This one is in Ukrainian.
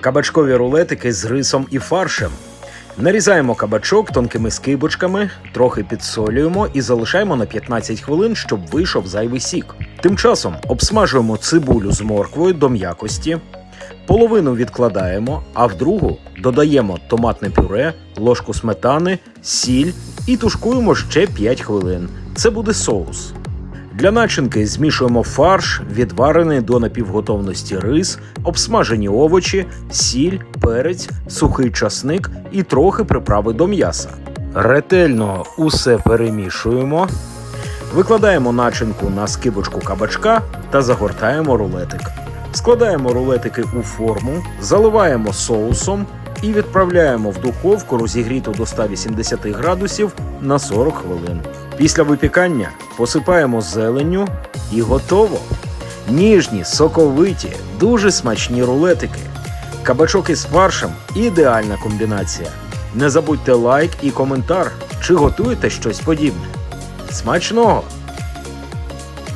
Кабачкові рулетики з рисом і фаршем. Нарізаємо кабачок тонкими скибочками, трохи підсолюємо і залишаємо на 15 хвилин, щоб вийшов зайвий сік. Тим часом обсмажуємо цибулю з морквою до м'якості, половину відкладаємо, а в другу додаємо томатне пюре, ложку сметани, сіль і тушкуємо ще 5 хвилин. Це буде соус. Для начинки змішуємо фарш, відварений до напівготовності рис, обсмажені овочі, сіль, перець, сухий часник і трохи приправи до м'яса. Ретельно усе перемішуємо. Викладаємо начинку на скибочку кабачка та загортаємо рулетик. Складаємо рулетики у форму, заливаємо соусом і відправляємо в духовку розігріту до 180 градусів на 40 хвилин. Після випікання посипаємо зеленню і готово. Ніжні, соковиті, дуже смачні рулетики. Кабачок із фаршем ідеальна комбінація. Не забудьте лайк і коментар, чи готуєте щось подібне. Смачного!